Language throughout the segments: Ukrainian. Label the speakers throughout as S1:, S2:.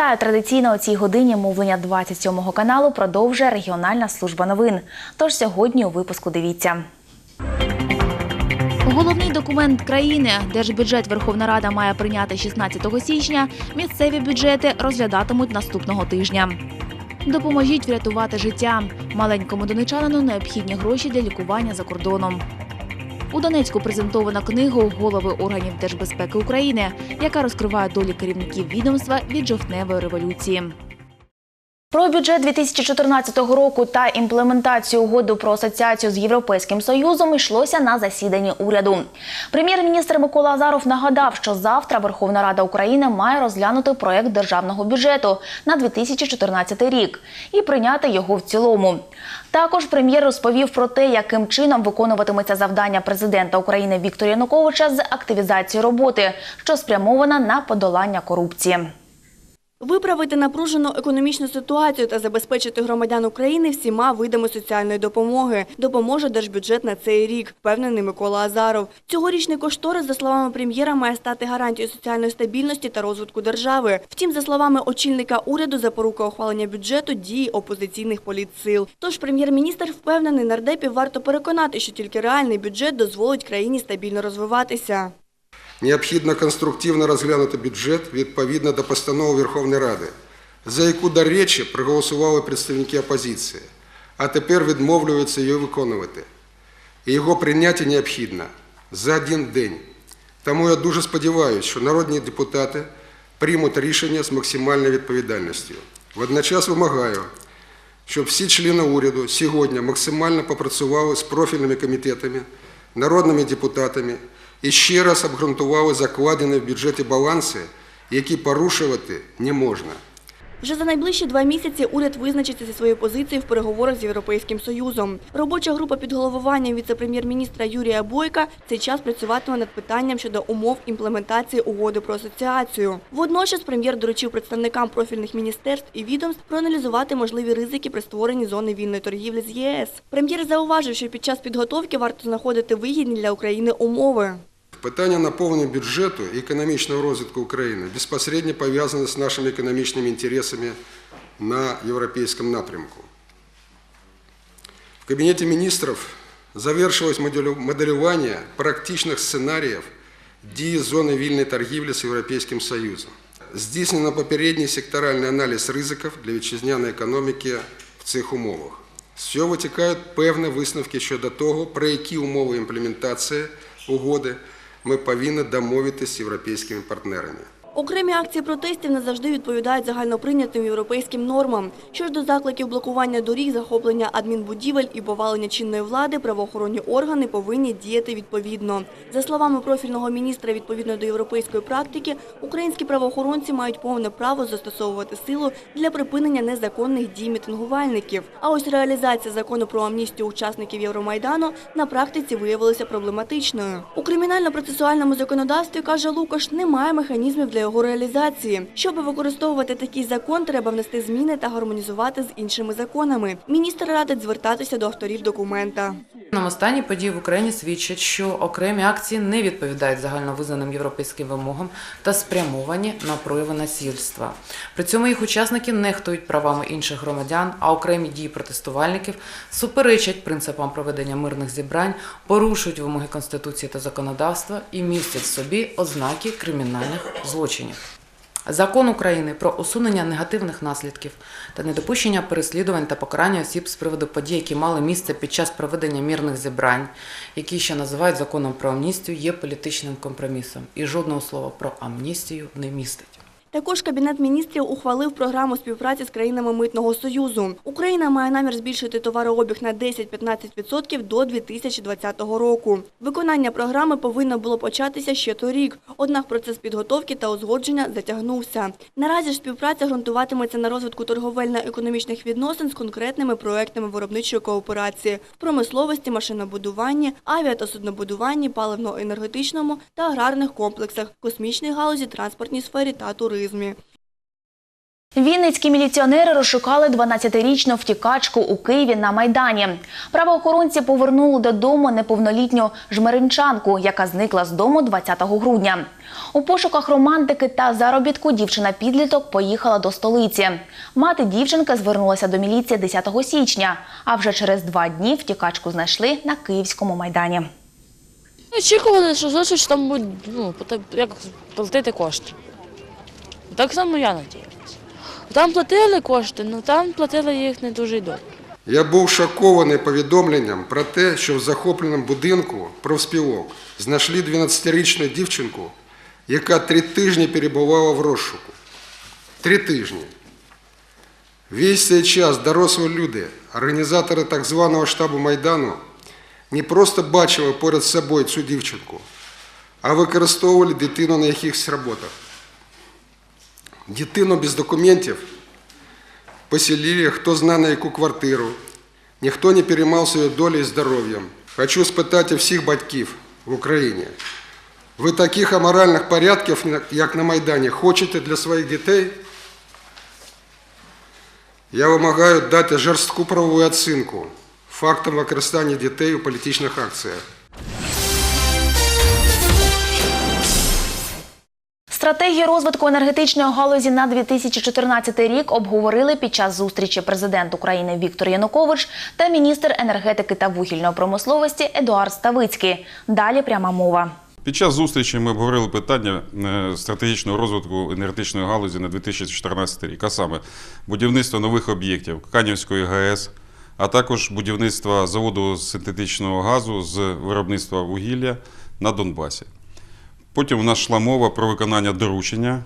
S1: Вітаю традиційно у цій годині мовлення 27 каналу продовжує регіональна служба новин. Тож сьогодні у випуску дивіться. Головний документ країни держбюджет Верховна Рада має прийняти 16 січня. Місцеві бюджети розглядатимуть наступного тижня. Допоможіть врятувати життя. Маленькому донечанину необхідні гроші для лікування за кордоном. У Донецьку презентована книгу голови органів держбезпеки України, яка розкриває долі керівників відомства від жовтневої революції. Про бюджет 2014 року та імплементацію угоди про асоціацію з Європейським Союзом йшлося на засіданні уряду. Прем'єр-міністр Микола Азаров нагадав, що завтра Верховна Рада України має розглянути проект державного бюджету на 2014 рік і прийняти його в цілому. Також прем'єр розповів про те, яким чином виконуватиметься завдання президента України Віктора Януковича з активізації роботи, що спрямована на подолання корупції.
S2: Виправити напружену економічну ситуацію та забезпечити громадян України всіма видами соціальної допомоги допоможе держбюджет на цей рік, впевнений Микола Азаров. Цьогорічний кошторис, за словами прем'єра, має стати гарантією соціальної стабільності та розвитку держави. Втім, за словами очільника уряду, запорука ухвалення бюджету дії опозиційних політсил. Тож прем'єр-міністр впевнений, нардепів варто переконати, що тільки реальний бюджет дозволить країні стабільно розвиватися.
S3: Необхідно конструктивно розглянути бюджет відповідно до постанови Верховної Ради, за яку до речі проголосували представники опозиції, а тепер відмовлюються її виконувати. І його прийняття необхідно за один день. Тому я дуже сподіваюся, що народні депутати приймуть рішення з максимальною відповідальністю. Водночас вимагаю, щоб всі члени уряду сьогодні максимально попрацювали з профільними комітетами, народними депутатами і ще раз обґрунтували закладені в бюджеті баланси, які порушувати не можна.
S2: Вже за найближчі два місяці уряд визначиться зі своєю позицією в переговорах з Європейським Союзом. Робоча група під головуванням віце-прем'єр-міністра Юрія Бойка цей час працюватиме над питанням щодо умов імплементації угоди про асоціацію. Водночас прем'єр доручив представникам профільних міністерств і відомств проаналізувати можливі ризики при створенні зони вільної торгівлі з ЄС. Прем'єр зауважив, що під час підготовки варто знаходити вигідні для України умови.
S3: Питання наповнення бюджету і економічного розвитку України безпосередньо пов'язане з нашими економічними інтересами на європейському напрямку. В Кабінеті міністрів завершилось моделю- моделювання практичних сценаріїв дії зони вільної торгівлі з Європейським Союзом. Здійснено попередній секторальний аналіз ризиків для вітчизняної економіки в цих умовах. З цього витікають певні висновки щодо того, про які умови імплементації угоди ми повинні домовитися з європейськими партнерами.
S2: Окремі акції протестів не завжди відповідають загальноприйнятим європейським нормам. Що ж до закликів блокування доріг, захоплення адмінбудівель і повалення чинної влади, правоохоронні органи повинні діяти відповідно. За словами профільного міністра, відповідно до європейської практики, українські правоохоронці мають повне право застосовувати силу для припинення незаконних дій мітингувальників. А ось реалізація закону про амністію учасників Євромайдану на практиці виявилася проблематичною. У кримінально-процесуальному законодавстві, каже Лукаш, немає механізмів для його реалізації. Щоб використовувати такий закон, треба внести зміни та гармонізувати з іншими законами. Міністр радить звертатися до авторів документа.
S4: Нам останні події в Україні свідчать, що окремі акції не відповідають загальновизнаним європейським вимогам та спрямовані на прояви насильства. При цьому їх учасники нехтують правами інших громадян, а окремі дії протестувальників суперечать принципам проведення мирних зібрань, порушують вимоги конституції та законодавства і містять в собі ознаки кримінальних злочинів. Закон України про усунення негативних наслідків та недопущення переслідувань та покарання осіб з приводу подій, які мали місце під час проведення мірних зібрань, які ще називають законом про амністію, є політичним компромісом і жодного слова про амністію не містить.
S2: Також Кабінет міністрів ухвалив програму співпраці з країнами Митного Союзу. Україна має намір збільшити товарообіг на 10-15% до 2020 року. Виконання програми повинно було початися ще торік, однак процес підготовки та узгодження затягнувся. Наразі ж співпраця ґрунтуватиметься на розвитку торговельно-економічних відносин з конкретними проектами виробничої кооперації в промисловості, машинобудуванні, авіа та суднобудуванні, паливно-енергетичному та аграрних комплексах, космічній галузі, транспортній сфері та туризмі.
S1: Вінницькі міліціонери розшукали 12-річну втікачку у Києві на Майдані. Правоохоронці повернули додому неповнолітню жмеринчанку, яка зникла з дому 20 грудня. У пошуках романтики та заробітку дівчина-підліток поїхала до столиці. Мати дівчинки звернулася до міліції 10 січня, а вже через два дні втікачку знайшли на Київському Майдані.
S5: Очікували, що зустріч там буде, ну, як платити кошти. Так само я надіялася. Там платили кошти, але там платили їх не дуже й добре.
S3: Я був шокований повідомленням про те, що в захопленому будинку профспілок знайшли 12-річну дівчинку, яка три тижні перебувала в розшуку. Три тижні. Весь цей час дорослі люди, організатори так званого штабу Майдану, не просто бачили поряд собою цю дівчинку, а використовували дитину на якихось роботах. Дитину без документів поселили, хто зна на яку квартиру. Ніхто не переймався її долею і здоров'ям. Хочу спитати всіх батьків в Україні. Ви таких аморальних порядків, як на Майдані, хочете для своїх дітей? Я вимагаю дати жорстку правову оцінку фактам використання дітей у політичних акціях.
S1: Стратегію розвитку енергетичної галузі на 2014 рік обговорили під час зустрічі президент України Віктор Янукович та міністр енергетики та вугільної промисловості Едуард Ставицький. Далі пряма мова.
S6: Під час зустрічі ми обговорили питання е, стратегічного розвитку енергетичної галузі на 2014 рік, а саме будівництво нових об'єктів Канівської ГАЕС, а також будівництво заводу синтетичного газу з виробництва вугілля на Донбасі. Потім у нас йшла мова про виконання доручення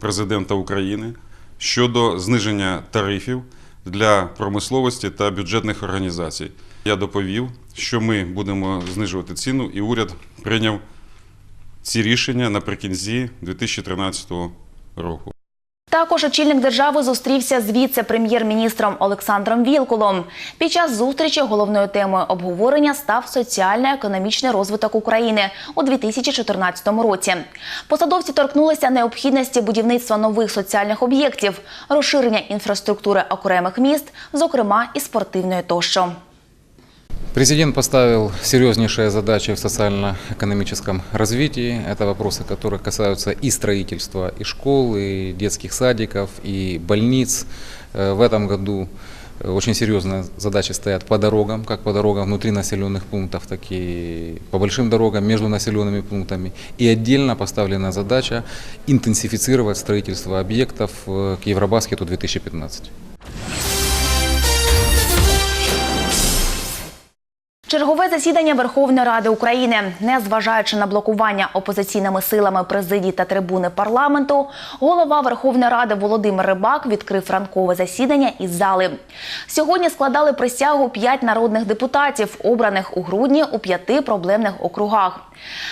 S6: президента України щодо зниження тарифів для промисловості та бюджетних організацій. Я доповів, що ми будемо знижувати ціну, і уряд прийняв ці рішення наприкінці 2013 року.
S1: Також очільник держави зустрівся з віце-прем'єр-міністром Олександром Вілкулом. Під час зустрічі головною темою обговорення став соціально-економічний розвиток України у 2014 році. Посадовці торкнулися необхідності будівництва нових соціальних об'єктів, розширення інфраструктури окремих міст, зокрема і спортивної тощо.
S7: Президент поставил серьезнейшие задачи в социально-экономическом развитии. Это вопросы, которые касаются и строительства, и школ, и детских садиков, и больниц. Э, В этом году э, очень серьезные задачи стоят по дорогам, как по дорогам внутри населенных пунктов, так и по большим дорогам между населенными пунктами. И отдельно поставлена задача интенсифицировать строительство объектов э, к Евробаскету 2015.
S1: Чергове засідання Верховної Ради України, незважаючи на блокування опозиційними силами президії та трибуни парламенту, голова Верховної Ради Володимир Рибак відкрив ранкове засідання із зали. Сьогодні складали присягу п'ять народних депутатів, обраних у грудні у п'яти проблемних округах.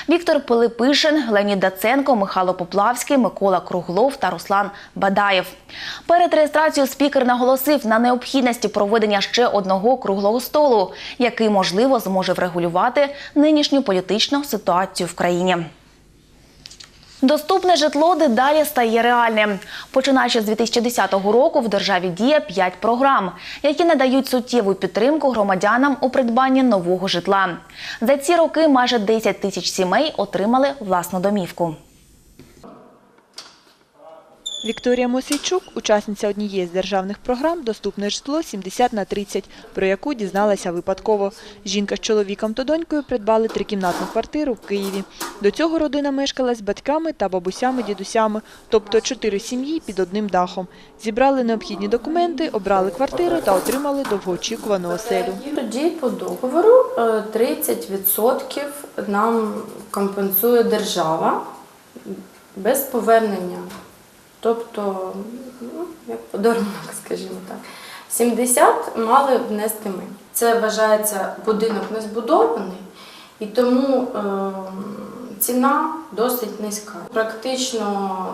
S1: Віктор Пилипишин, Леонід Даценко, Михайло Поплавський, Микола Круглов та Руслан Бадаєв. Перед реєстрацією спікер наголосив на необхідності проведення ще одного круглого столу, який можливо зможе врегулювати нинішню політичну ситуацію в країні. Доступне житло дедалі стає реальним. Починаючи з 2010 року в державі діє 5 програм, які надають суттєву підтримку громадянам у придбанні нового житла. За ці роки майже 10 тисяч сімей отримали власну домівку.
S8: Вікторія Мосійчук, учасниця однієї з державних програм «Доступне житло 70 на 30», про яку дізналася випадково. Жінка з чоловіком та донькою придбали трикімнатну квартиру в Києві. До цього родина мешкала з батьками та бабусями-дідусями, тобто чотири сім'ї під одним дахом. Зібрали необхідні документи, обрали квартиру та отримали довгоочікувану оселю.
S9: Тоді по договору е, 30% нам компенсує держава без повернення. Тобто, ну, як подарунок, скажімо так. 70 мали внести ми. Це вважається будинок не збудований, і тому е, ціна досить низька. Практично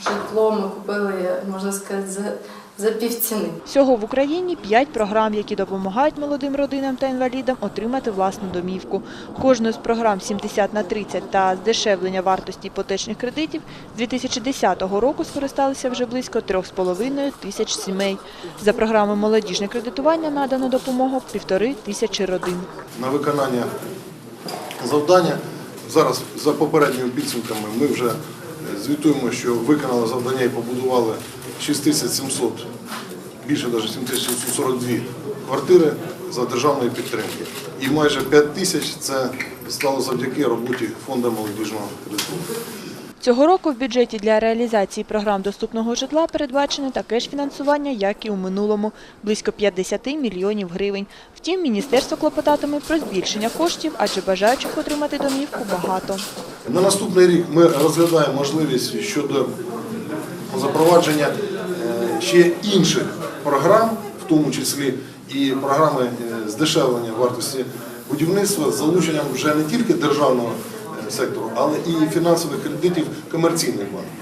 S9: житло ми купили, можна сказати, за півціни.
S8: Всього в Україні п'ять програм, які допомагають молодим родинам та інвалідам отримати власну домівку. Кожною з програм 70 на 30 та здешевлення вартості іпотечних кредитів з 2010 року скористалися вже близько 3,5 тисяч сімей. За програмою молодіжне кредитування надано допомогу півтори тисячі родин.
S10: на виконання завдання. Зараз за попередніми підсумками ми вже звітуємо, що виконали завдання і побудували 6700, більше навіть 7742 квартири за державної підтримки. І майже 5 тисяч це стало завдяки роботі фонду молодіжного кредитування.
S8: Цього року в бюджеті для реалізації програм доступного житла передбачено таке ж фінансування, як і у минулому – близько 50 мільйонів гривень. Втім, міністерство клопотатиме про збільшення коштів, адже бажаючих отримати домівку багато.
S10: На наступний рік ми розглядаємо можливість щодо запровадження ще інших програм, в тому числі і програми е, здешевлення вартості будівництва з залученням вже не тільки державного е, сектору, але і фінансових кредитів комерційних банків.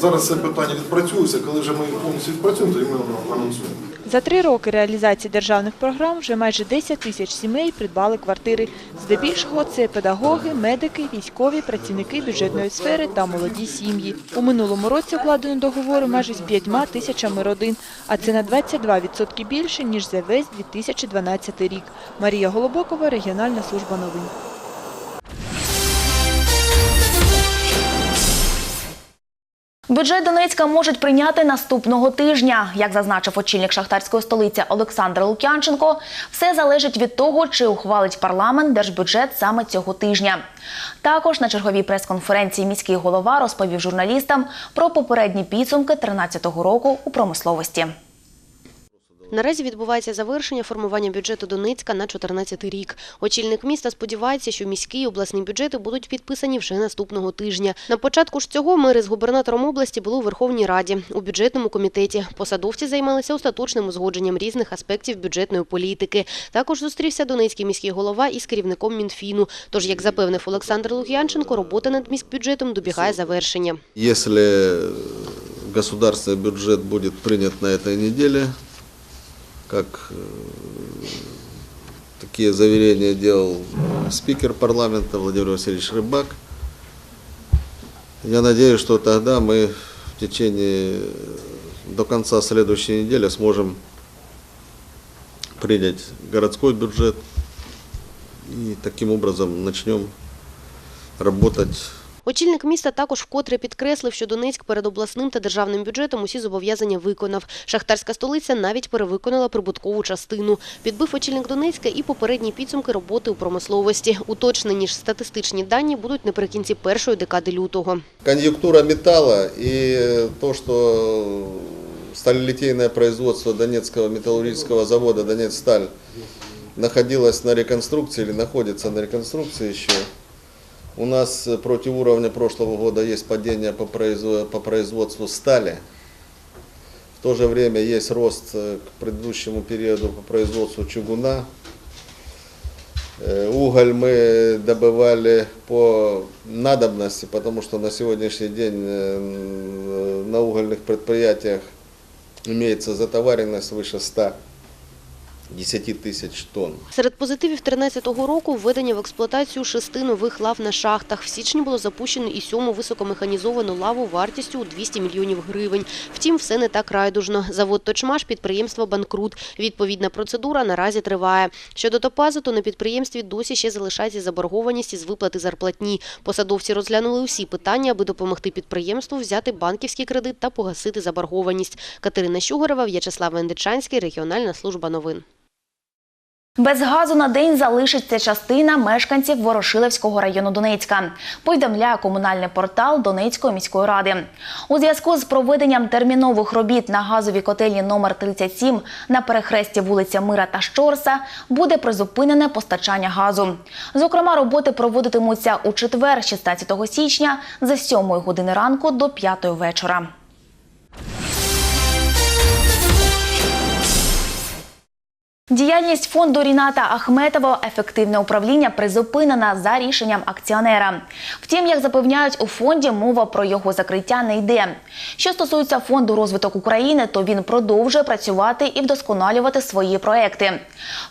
S10: Зараз це питання відпрацюється. Коли вже ми їх повністю відпрацюємо, тоді ми анонсуємо.
S8: За три роки реалізації державних програм вже майже 10 тисяч сімей придбали квартири. Здебільшого це педагоги, медики, військові, працівники бюджетної сфери та молоді сім'ї. У минулому році укладено договори майже з п'ятьма тисячами родин, а це на 22% більше, ніж за весь 2012 рік. Марія Голобокова, регіональна служба новин.
S1: Бюджет Донецька можуть прийняти наступного тижня. Як зазначив очільник шахтарської столиці Олександр Лук'янченко, все залежить від того, чи ухвалить парламент держбюджет саме цього тижня. Також на черговій прес-конференції міський голова розповів журналістам про попередні підсумки 2013 року у промисловості.
S11: Наразі відбувається завершення формування бюджету Донецька на 2014 рік. Очільник міста сподівається, що міські і обласні бюджети будуть підписані вже наступного тижня. На початку ж цього мери з губернатором області були у Верховній Раді у бюджетному комітеті. Посадовці займалися остаточним узгодженням різних аспектів бюджетної політики. Також зустрівся донецький міський голова із керівником Мінфіну. Тож, як запевнив Олександр Лук'янченко, робота над міськбюджетом добігає завершення.
S12: Если государственный бюджет будет принят на этой неделе, как э, такие заверения делал спикер парламента Владимир Васильевич Рыбак, я надеюсь, что тогда мы в течение до конца следующей недели сможем принять городской бюджет и таким образом начнем работать
S11: Очільник міста також вкотре підкреслив, що Донецьк перед обласним та державним бюджетом усі зобов'язання виконав. Шахтарська столиця навіть перевиконала прибуткову частину. Підбив очільник Донецька і попередні підсумки роботи у промисловості. Уточнені ж статистичні дані будуть наприкінці першої декади лютого.
S12: конъюнктура металла и то, что сталелитейное производство Донецкого металлургического завода «Донецсталь» находилось на реконструкции или находится на реконструкции еще. У нас э, против уровня прошлого года есть падение по производству стали. В то же время есть рост э, к предыдущему периоду по производству чугуна. Э, уголь мы добывали по надобности, потому что на сегодняшний день на угольных предприятиях имеется затоваренность выше 100 10 тисяч тонн.
S11: Серед позитивів 13-го року введення в експлуатацію шести нових лав на шахтах. В січні було запущено і сьому високомеханізовану лаву вартістю у 200 мільйонів гривень. Втім, все не так райдужно. Завод Точмаш підприємство банкрут. Відповідна процедура наразі триває. Щодо топазу, то на підприємстві досі ще залишається заборгованість із виплати зарплатні. Посадовці розглянули усі питання, аби допомогти підприємству взяти банківський кредит та погасити заборгованість. Катерина Щугорова, В'ячеслав Вендичанський, регіональна служба новин.
S1: Без газу на день залишиться частина мешканців Ворошилівського району Донецька. Повідомляє комунальний портал Донецької міської ради. У зв'язку з проведенням термінових робіт на газовій котельні номер 37 на перехресті вулиця Мира та Щорса буде призупинене постачання газу. Зокрема, роботи проводитимуться у четвер, 16 січня, з 7 години ранку до 5 вечора. Діяльність фонду Ріната Ахметова ефективне управління призупинена за рішенням акціонера. Втім, як запевняють у фонді, мова про його закриття не йде. Що стосується фонду розвиток України, то він продовжує працювати і вдосконалювати свої проекти.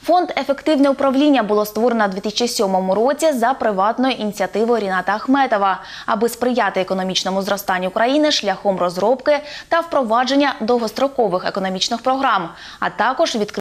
S1: Фонд ефективне управління було створено у 2007 році за приватною ініціативою Ріната Ахметова, аби сприяти економічному зростанню країни шляхом розробки та впровадження довгострокових економічних програм, а також відкриття